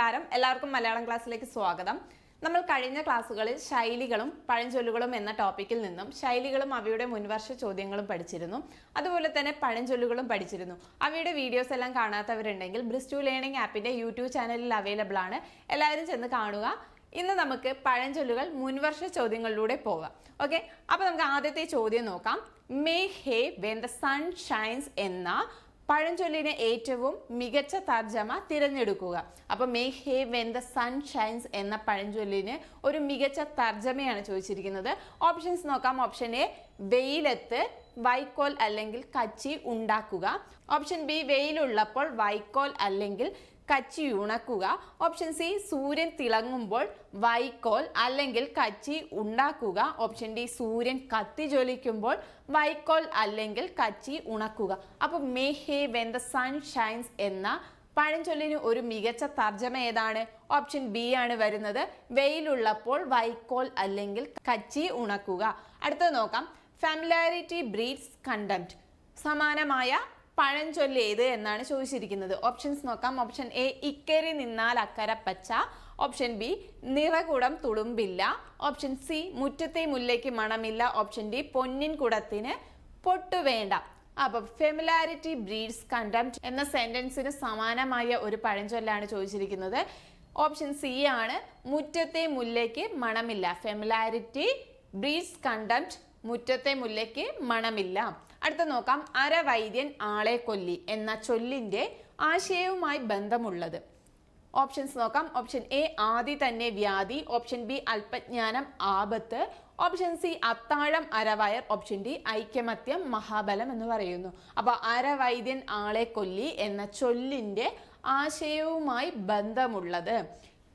നമസ്കാരം. എല്ലാവർക്കും മലയാളം ക്ലാസ്സിലേക്ക് സ്വാഗതം. നമ്മൾ കഴിഞ്ഞ ക്ലാസ്സുകളിൽ ശൈലികളും പഴഞ്ചൊല്ലുകളും എന്ന ടോപ്പിക്കിൽ നിന്നും ശൈലികളും അവയുടെ മുൻവർഷ ചോദ്യങ്ങളും പഠിച്ചിരുന്നു. അതുപോലെ തന്നെ പഴഞ്ചൊല്ലുകളും പഠിച്ചിരുന്നു. അവയുടെ വീഡിയോസ് എല്ലാം കാണാത്തവരുണ്ടെങ്കിൽ ബ്രിസ്റ്റു ലേണിംഗ് ആപ്പിന്റെ യൂട്യൂബ് ചാനലിൽ അവൈലബിൾ ആണ്. എല്ലാവരും ചെന്ന് കാണുക. ഇന്ന് നമുക്ക് പഴഞ്ചൊല്ലുകൾ മുൻവർഷ ചോദ്യങ്ങളിലൂടെ പോകാം. ഓക്കെ അപ്പോൾ നമുക്ക് ആദ്യത്തെ ചോദ്യം നോക്കാം. May hay when the sun shines എന്ന പഴഞ്ചൊല്ലിന് ഏറ്റവും മികച്ച തർജമ തിരഞ്ഞെടുക്കുക. അപ്പൊ may hay when the sun shines എന്ന പഴഞ്ചൊല്ലിന് ഒരു മികച്ച തർജമയാണ് ചോദിച്ചിരിക്കുന്നത്. ഓപ്ഷൻസ് നോക്കാം. ഓപ്ഷൻ എ വെയിലത്ത് വൈക്കോൽ അല്ലെങ്കിൽ കച്ചി ഉണ്ടാക്കുക. ഓപ്ഷൻ ബി വെയിലുള്ളപ്പോൾ വൈക്കോൽ അല്ലെങ്കിൽ കച്ചി ഉണക്കുക. ഓപ്ഷൻ സി സൂര്യൻ തിളങ്ങുമ്പോൾ വൈക്കോൽ അല്ലെങ്കിൽ കച്ചി ഉണ്ടാക്കുക. ഓപ്ഷൻ ഡി സൂര്യൻ കത്തി ജ്വലിക്കുമ്പോൾ വൈക്കോൽ അല്ലെങ്കിൽ കച്ചി ഉണക്കുക. അപ്പോൾ may hay when the sun shines എന്ന പഴഞ്ചൊല്ലിന് ഒരു മികച്ച തർജമ ഏതാണ്? ഓപ്ഷൻ ബി ആണ് വരുന്നത്. വെയിലുള്ളപ്പോൾ വൈക്കോൽ അല്ലെങ്കിൽ കച്ചി ഉണക്കുക. അടുത്തത് നോക്കാം. ഫാമിലാരിറ്റി ബ്രീഡ്സ് കണ്ടംപ്റ്റ് സമാനമായ പഴഞ്ചൊല്ല് ഏത് എന്നാണ് ചോദിച്ചിരിക്കുന്നത്. ഓപ്ഷൻസ് നോക്കാം. ഓപ്ഷൻ എ ഇക്കരി നിന്നാൽ അക്കര പച്ച. ഓപ്ഷൻ ബി നിറകുടം തുളുമ്പില്ല. ഓപ്ഷൻ സി മുറ്റത്തെ മുല്ലയ്ക്ക് മണമില്ല. ഓപ്ഷൻ ഡി പൊന്നിൻ കുടത്തിന് പൊട്ടുവേണ്ട അപ്പൊ ഫെമിലാരിറ്റി ബ്രീഡ്സ് കണ്ടംപ്റ്റ് എന്ന സെന്റൻസിന് സമാനമായ ഒരു പഴഞ്ചൊല്ലാണ് ചോദിച്ചിരിക്കുന്നത്. ഓപ്ഷൻ സി ആണ് മുറ്റത്തെ മുല്ലയ്ക്ക് മണമില്ല. ഫെമിലാരിറ്റി ബ്രീഡ്സ് കണ്ടംപ്റ്റ് മുറ്റത്തെ മുല്ലയ്ക്ക് മണമില്ല. അടുത്ത നോക്കാം. അരവൈദ്യൻ ആളെ കൊല്ലി എന്ന ചൊല്ലിന്റെ ആശയവുമായി ബന്ധമുള്ളത്. ഓപ്ഷൻസ് നോക്കാം. ഓപ്ഷൻ എ ആദി തന്നെ വ്യാധി. ഓപ്ഷൻ ബി അല്പജ്ഞാനം ആപത്ത്. ഓപ്ഷൻ സി അത്താഴം അരവയർ. ഓപ്ഷൻ ഡി ഐക്യമത്യം മഹാബലം എന്ന് പറയുന്നു. അപ്പോൾ അരവൈദ്യൻ ആളെ കൊല്ലി എന്ന ചൊല്ലിന്റെ ആശയവുമായി ബന്ധമുള്ളത്.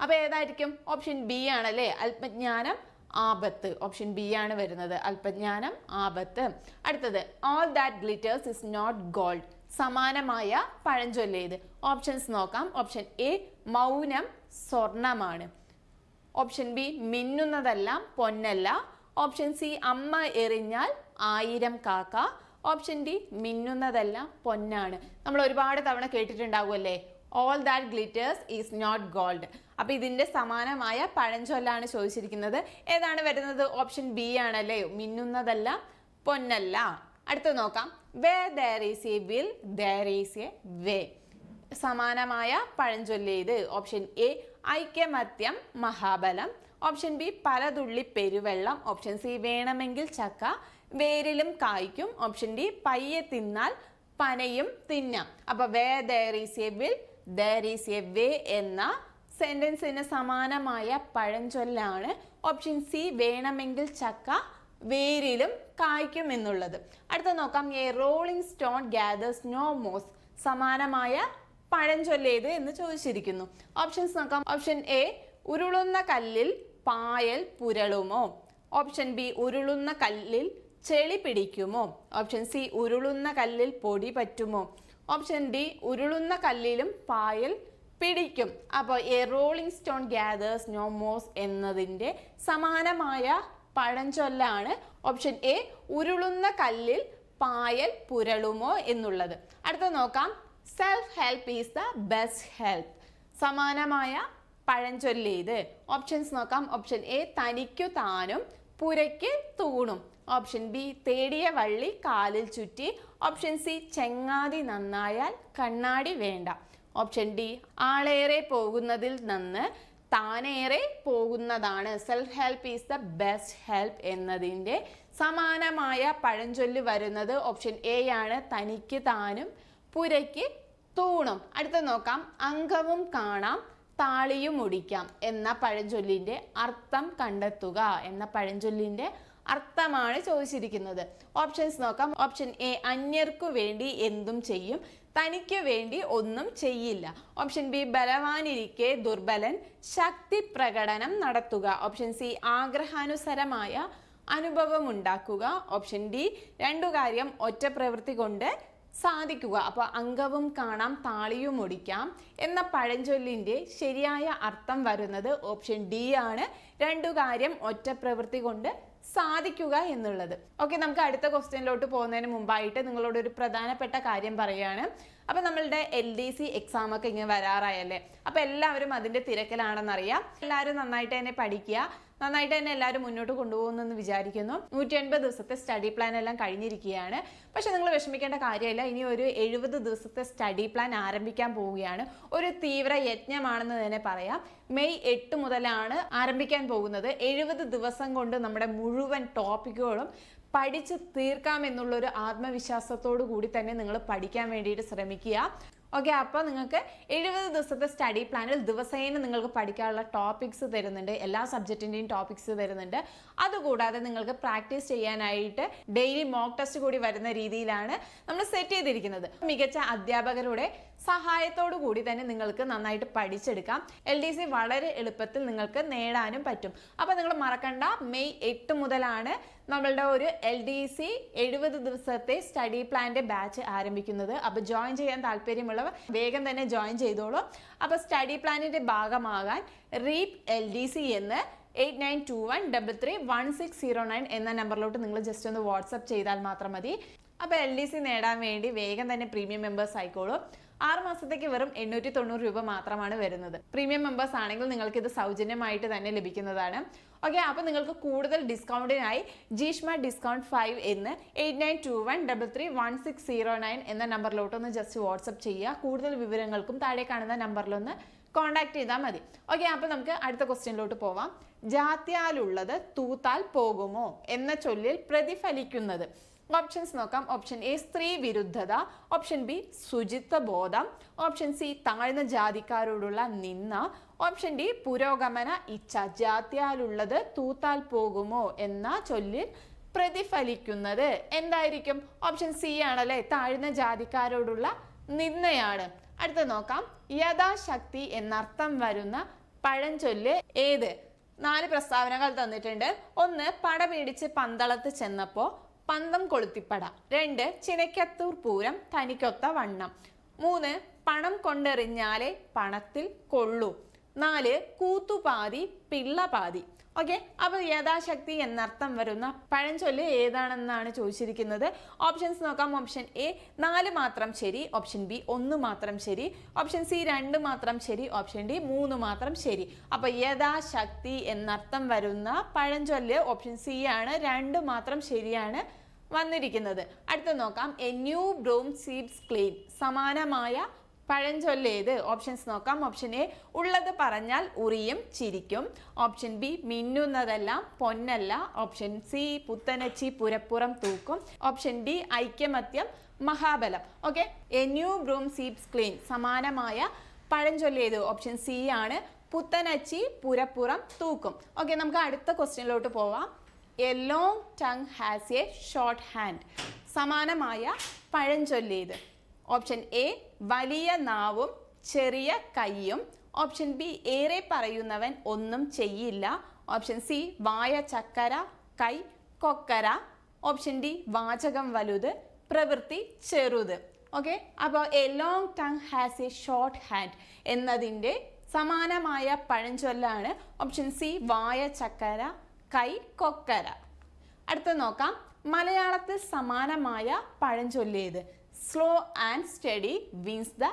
അപ്പോൾ ഏതായിരിക്കും? ഓപ്ഷൻ ബി ആണല്ലേ? അല്പജ്ഞാനം ആപത്ത് ഓപ്ഷൻ ബി ആണ് വരുന്നത്. അല്പജ്ഞാനം ആപത്ത്. അടുത്തത് all that glitters is not gold സമാനമായ പഴഞ്ചൊല്ലേത് ഓപ്ഷൻസ് നോക്കാം. ഓപ്ഷൻ എ മൗനം സ്വർണമാണ്. ഓപ്ഷൻ ബി മിന്നുന്നതെല്ലാം പൊന്നല്ല. ഓപ്ഷൻ സി അമ്മ എറിഞ്ഞാൽ ആയിരം കാക്ക. ഓപ്ഷൻ ഡി മിന്നുന്നതെല്ലാം പൊന്നാണ്. നമ്മൾ ഒരുപാട് തവണ കേട്ടിട്ടുണ്ടാവുമല്ലേ? All that glitters is not gold അപ്പൊ ഇതിന്റെ സമാനമായ പഴഞ്ചൊല്ലാണ് ചോദിച്ചിരിക്കുന്നത്. ഏതാണ് വരുന്നത്? ഓപ്ഷൻ ബി ആണല്ലേ? മിന്നുന്നതല്ല പൊന്നല്ല. അടുത്ത് നോക്കാം. Where there is a will there is a way സമാനമായ പഴഞ്ചൊല്ലേത് ഓപ്ഷൻ എ ഐക്യമത്യം മഹാബലം. ഓപ്ഷൻ ബി പലതുള്ളി പെരുവെള്ളം. ഓപ്ഷൻ സി വേണമെങ്കിൽ ചക്ക. വേരിലും കായ്ക്കും. ഓപ്ഷൻ ഡി പയ്യെ തിന്നാൽ പനയും തിന്നാം. അപ്പൊ where there is a will there is a way എന്ന സെന്റൻസിന് സമാനമായ പഴഞ്ചൊല്ലാണ് ഓപ്ഷൻ സി വേണമെങ്കിൽ ചക്ക വേരിലും കായ്ക്കും എന്നുള്ളത്. അടുത്ത നോക്കാം. A rolling stone gathers no moss സമാനമായ പഴഞ്ചൊല്ലേത് എന്ന് ചോദിച്ചിരിക്കുന്നു. ഓപ്ഷൻസ് നോക്കാം. ഓപ്ഷൻ എ ഉരുളുന്ന കല്ലിൽ പായൽ പുരളുമോ? ഓപ്ഷൻ ബി ഉരുളുന്ന കല്ലിൽ ചെളി പിടിക്കുമോ? ഓപ്ഷൻ സി ഉരുളുന്ന കല്ലിൽ പൊടി പറ്റുമോ? ഓപ്ഷൻ ഡി ഉരുളുന്ന കല്ലിലും പായൽ പിടിക്കും. അപ്പോൾ a rolling stone gathers no moss എന്നതിന്റെ സമാനമായ പഴഞ്ചൊല്ലാണ് ഓപ്ഷൻ എ ഉരുളുന്ന കല്ലിൽ പായൽ പുരളുമോ എന്നുള്ളത്. അടുത്ത നോക്കാം. Self help is the best help സമാനമായ പഴഞ്ചൊല്ലേത് ഓപ്ഷൻസ് നോക്കാം. ഓപ്ഷൻ എ തനിക്കു താനും പുരയ്ക്ക് തൂണും. ഓപ്ഷൻ ബി തേടിയ വള്ളി കാലിൽ ചുറ്റി. ഓപ്ഷൻ സി ചെങ്ങാതി നന്നായാൽ കണ്ണാടി വേണ്ട. ഓപ്ഷൻ ഡി ആളേറെ പോകുന്നതിൽ നിന്ന് താനേറെ പോകുന്നതാണ്. Self help is the best help എന്നതിന്റെ സമാനമായ പഴഞ്ചൊല്ല് വരുന്നത് ഓപ്ഷൻ എ ആണ്. തനിക്ക് താനും പുരയ്ക്ക് തൂണും. അടുത്ത നോക്കാം. അംഗവും കാണാം. താളിയും മുടിക്കാം എന്ന പഴഞ്ചൊല്ലിന്റെ അർത്ഥം കണ്ടെത്തുക എന്ന പഴഞ്ചൊല്ലിന്റെ അർത്ഥമാണ് ചോദിച്ചിരിക്കുന്നത്. ഓപ്ഷൻസ് നോക്കാം. ഓപ്ഷൻ എ അന്യർക്കു വേണ്ടി എന്തും ചെയ്യും. തനിക്ക് വേണ്ടി ഒന്നും ചെയ്യില്ല. Option B ബലവാനിരിക്കെ ദുർബലൻ. ശക്തി പ്രകടനം നടത്തുക. ഓപ്ഷൻ സി ആഗ്രഹാനുസരമായ അനുഭവം ഉണ്ടാക്കുക. ഓപ്ഷൻ ഡി രണ്ടു കാര്യം ഒറ്റ പ്രവൃത്തി കൊണ്ട് സാധിക്കുക. അപ്പോൾ അംഗവും കാണാം താളിയും ഒടിക്കാം എന്ന പഴഞ്ചൊല്ലിന്റെ ശരിയായ അർത്ഥം വരുന്നത് ഓപ്ഷൻ ഡി ആണ്. രണ്ടു കാര്യം ഒറ്റ പ്രവൃത്തി കൊണ്ട് സാധിക്കുക എന്നുള്ളത്. ഓക്കെ നമുക്ക് അടുത്ത ക്വസ്റ്റ്യനിലോട്ട് പോകുന്നതിന് മുമ്പായിട്ട് നിങ്ങളോട് ഒരു പ്രധാനപ്പെട്ട കാര്യം പറയാണ്. അപ്പൊ നമ്മളുടെ എൽ ഡി സി എക്സാം ഒക്കെ ഇങ്ങനെ വരാറായല്ലേ? അപ്പൊ എല്ലാവരും അതിന്റെ തിരക്കിലാണെന്നറിയാം. എല്ലാവരും നന്നായിട്ട് തന്നെ പഠിക്കുക. നന്നായിട്ട് തന്നെ എല്ലാവരും മുന്നോട്ട് കൊണ്ടുപോകുന്നെന്ന് വിചാരിക്കുന്നു. നൂറ്റി എൺപത് ദിവസത്തെ സ്റ്റഡി പ്ലാൻ എല്ലാം കഴിഞ്ഞിരിക്കുകയാണ്. പക്ഷെ നിങ്ങൾ വിഷമിക്കേണ്ട കാര്യമില്ല. ഇനി ഒരു എഴുപത് ദിവസത്തെ സ്റ്റഡി പ്ലാൻ ആരംഭിക്കാൻ പോവുകയാണ്. ഒരു തീവ്ര യജ്ഞമാണെന്ന് തന്നെ പറയാം. മെയ് എട്ട് മുതലാണ് ആരംഭിക്കാൻ പോകുന്നത്. എഴുപത് ദിവസം കൊണ്ട് നമ്മുടെ മുഴുവൻ ടോപ്പിക്കുകളും പഠിച്ച് തീർക്കാമെന്നുള്ളൊരു ആത്മവിശ്വാസത്തോടു കൂടി തന്നെ നിങ്ങൾ പഠിക്കാൻ വേണ്ടിയിട്ട് ശ്രമിക്കുക. ഓക്കെ അപ്പോൾ നിങ്ങൾക്ക് എഴുപത് ദിവസത്തെ സ്റ്റഡി പ്ലാനിൽ ദിവസേന നിങ്ങൾക്ക് പഠിക്കാനുള്ള ടോപ്പിക്സ് തരുന്നുണ്ട്. എല്ലാ സബ്ജക്റ്റിന്റെയും ടോപ്പിക്സ് തരുന്നുണ്ട്. അതുകൂടാതെ നിങ്ങൾക്ക് പ്രാക്ടീസ് ചെയ്യാനായിട്ട് ഡെയിലി മോക്ക് ടെസ്റ്റ് കൂടി വരുന്ന രീതിയിലാണ് നമ്മൾ സെറ്റ് ചെയ്തിരിക്കുന്നത്. മികച്ച അധ്യാപകരുടെ സഹായത്തോടു കൂടി തന്നെ നിങ്ങൾക്ക് നന്നായിട്ട് പഠിച്ചെടുക്കാം. എൽ ഡി സി വളരെ എളുപ്പത്തിൽ നിങ്ങൾക്ക് നേടാനും പറ്റും. അപ്പോൾ നിങ്ങൾ മറക്കണ്ട. മെയ് എട്ട് മുതലാണ് നമ്മളുടെ ഒരു എൽ ഡി സി എഴുപത് ദിവസത്തെ സ്റ്റഡി പ്ലാന്റെ ബാച്ച് ആരംഭിക്കുന്നത്. അപ്പോൾ ജോയിൻ ചെയ്യാൻ താല്പര്യമുള്ളവർ വേഗം തന്നെ ജോയിൻ ചെയ്തോളൂ. അപ്പോൾ സ്റ്റഡി പ്ലാനിന്റെ ഭാഗമാകാൻ റീപ് എൽ ഡി സി എന്ന് eight nine two one double three one six zero nine എന്ന നമ്പറിലോട്ട് നിങ്ങൾ ജസ്റ്റ് ഒന്ന് വാട്സപ്പ് ചെയ്താൽ മാത്രം മതി. അപ്പോൾ എൽ ഡി സി നേടാൻ വേണ്ടി വേഗം തന്നെ പ്രീമിയം മെമ്പേഴ്സ് ആയിക്കോളൂ. ആറ് മാസത്തേക്ക് വെറും എണ്ണൂറ്റി തൊണ്ണൂറ് രൂപ മാത്രമാണ് വരുന്നത്. പ്രീമിയം മെമ്പേഴ്സ് ആണെങ്കിൽ നിങ്ങൾക്ക് ഇത് സൗജന്യമായിട്ട് തന്നെ ലഭിക്കുന്നതാണ്. ഓക്കെ അപ്പോൾ നിങ്ങൾക്ക് കൂടുതൽ ഡിസ്കൗണ്ടിനായി ജീഷ്മ ഡിസ്കൗണ്ട് ഫൈവ് എന്ന് eight nine two one double three one six zero nine എന്ന ജസ്റ്റ് വാട്സപ്പ് ചെയ്യുക. കൂടുതൽ വിവരങ്ങൾക്കും താഴെ കാണുന്ന നമ്പറിലൊന്ന് കോൺടാക്ട് ചെയ്താൽ മതി. ഓക്കെ അപ്പോൾ നമുക്ക് അടുത്ത ക്വസ്റ്റ്യനിലോട്ട് പോവാം. ജാത്യാലുള്ളത് തൂത്താൽ പോകുമോ എന്ന ചൊല്ലിൽ പ്രതിഫലിക്കുന്നത്. ഓപ്ഷൻസ് നോക്കാം. ഓപ്ഷൻ എ സ്ത്രീ വിരുദ്ധത. ഓപ്ഷൻ ബി ശുചിത്വ ബോധം. ഓപ്ഷൻ സി താഴ്ന്ന ജാതിക്കാരോടുള്ള നിന്ന ഓപ്ഷൻ ഡി പുരോഗമന ഇച്ഛ. ജാത്യാലുള്ളത് തൂത്താൽ പോകുമോ എന്ന ചൊല്ലിൽ പ്രതിഫലിക്കുന്നത് എന്തായിരിക്കും? ഓപ്ഷൻ സി ആണല്ലേ? താഴ്ന്ന ജാതിക്കാരോടുള്ള നിന്നയാണ് അടുത്ത നോക്കാം. യഥാശക്തി എന്നർത്ഥം വരുന്ന പഴഞ്ചൊല്ല് ഏത്? നാല് പ്രസ്താവനകൾ തന്നിട്ടുണ്ട്. ഒന്ന് പട പിടിച്ച് പന്തളത്ത് ചെന്നപ്പോ. പന്തം കൊളുത്തിപ്പട. രണ്ട് ചിനക്കത്തൂർ പൂരം തനിക്കൊത്ത വണ്ണം. മൂന്ന് പണം കൊണ്ടെറിഞ്ഞാലേ പണത്തിൽ കൊള്ളൂ. നാല് കൂത്തുപാതി പിള്ളപാതി. ഓക്കെ അപ്പോൾ യഥാശക്തി എന്നർത്ഥം വരുന്ന പഴഞ്ചൊല്ല് ഏതാണെന്നാണ് ചോദിച്ചിരിക്കുന്നത്? ഓപ്ഷൻസ് നോക്കാം. ഓപ്ഷൻ എ നാല് മാത്രം ശരി. ഓപ്ഷൻ ബി ഒന്ന് മാത്രം ശരി. ഓപ്ഷൻ സി രണ്ട് മാത്രം ശരി. ഓപ്ഷൻ ഡി മൂന്ന് മാത്രം ശരി. അപ്പോൾ യഥാശക്തി എന്നർത്ഥം വരുന്ന പഴഞ്ചൊല്ല് ഓപ്ഷൻ സി ആണ്. രണ്ട് മാത്രം ശരിയാണ് വന്നിരിക്കുന്നത്. അടുത്ത നോക്കാം. A new broom sweeps clean സമാനമായ പഴഞ്ചൊല്ലേത് ഓപ്ഷൻസ് നോക്കാം. ഓപ്ഷൻ എ ഉള്ളത് പറഞ്ഞാൽ ഉറിയും ചിരിക്കും. ഓപ്ഷൻ ബി മിന്നുന്നതെല്ലാം പൊന്നല്ല. ഓപ്ഷൻ സി പുത്തനച്ചി പുരപ്പുറം തൂക്കും. ഓപ്ഷൻ ഡി ഐക്യമത്യം മഹാബലം. Okay a new broom sweeps clean സമാനമായ പഴഞ്ചൊല്ലേത് ഓപ്ഷൻ സി ആണ്. പുത്തനച്ചി പുരപ്പുറം തൂക്കും. ഓക്കെ നമുക്ക് അടുത്ത ക്വസ്റ്റ്യനിലോട്ട് പോവാം. A long tongue has a short hand സമാനമായ പഴഞ്ചൊല്ലേത് ഓപ്ഷൻ എ വലിയ നാവും ചെറിയ കൈയും. ഓപ്ഷൻ ബി ഏറെ പറയുന്നവൻ ഒന്നും ചെയ്യില്ല. ഓപ്ഷൻ സി വായ ചക്കര കൈ കൊക്കര. ഓപ്ഷൻ ഡി വാചകം വലുത് പ്രവൃത്തി ചെറുത്. ഓക്കെ അപ്പോൾ a long tongue has a short hand എന്നതിന്റെ സമാനമായ പഴഞ്ചൊല്ലാണ്. ഓപ്ഷൻ സി വായ ചക്കര കൈ കൊക്കര. അടുത്ത നോക്കാം. മലയാളത്തിൽ സമാനമായ പഴഞ്ചൊല്ലേത്. Slow and steady wins the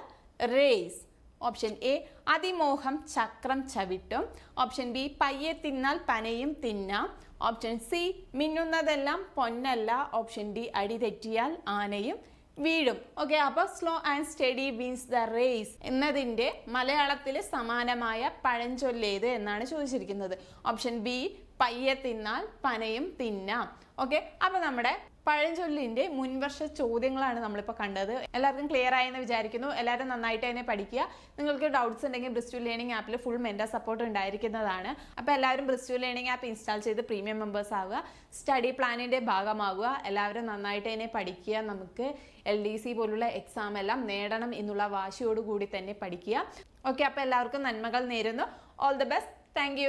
race option A അതിമോഹം ചക്രം ചവിട്ടും. ഓപ്ഷൻ ബി പയ്യെ തിന്നാൽ പനയും തിന്നാം. ഓപ്ഷൻ സി മിന്നുന്നതെല്ലാം പൊന്നല്ല. ഓപ്ഷൻ ഡി അടി തെറ്റിയാൽ ആനയും വീഴും. ഓക്കെ അപ്പോൾ slow and steady wins the race എന്നതിന്റെ മലയാളത്തിൽ സമാനമായ പഴഞ്ചൊല്ലേത് എന്നാണ് ചോദിച്ചിരിക്കുന്നത്. ഓപ്ഷൻ ബി പയ്യെ തിന്നാൽ പനയും തിന്നാം. ഓക്കെ അപ്പൊ നമ്മുടെ പഴഞ്ചൊല്ലിന്റെ മുൻവർഷ ചോദ്യങ്ങളാണ് നമ്മളിപ്പോൾ കണ്ടത്. എല്ലാവർക്കും ക്ലിയർ ആയെന്ന് വിചാരിക്കുന്നു. എല്ലാവരും നന്നായിട്ട് തന്നെ പഠിക്കുക. നിങ്ങൾക്ക് ഡൗട്ട്സ് ഉണ്ടെങ്കിൽ ബ്രിസ്റ്റു ലേണിംഗ് ആപ്പിൽ ഫുൾ മെന്റർ സപ്പോർട്ട് ഉണ്ടായിരിക്കുന്നതാണ്. അപ്പോൾ എല്ലാവരും ബ്രിസ്റ്റു ലേണിംഗ് ആപ്പ് ഇൻസ്റ്റാൾ ചെയ്ത് പ്രീമിയം മെമ്പേഴ്സ് ആവുക. സ്റ്റഡി പ്ലാനിന്റെ ഭാഗമാകുക എല്ലാവരും നന്നായിട്ട് തന്നെ പഠിക്കുക. നമുക്ക് എൽ ഡി സി പോലുള്ള എക്സാം എല്ലാം നേടണം എന്നുള്ള വാശിയോടുകൂടി തന്നെ പഠിക്കുക. ഓക്കെ അപ്പോൾ എല്ലാവർക്കും നന്മകൾ നേരുന്നു. All the best thank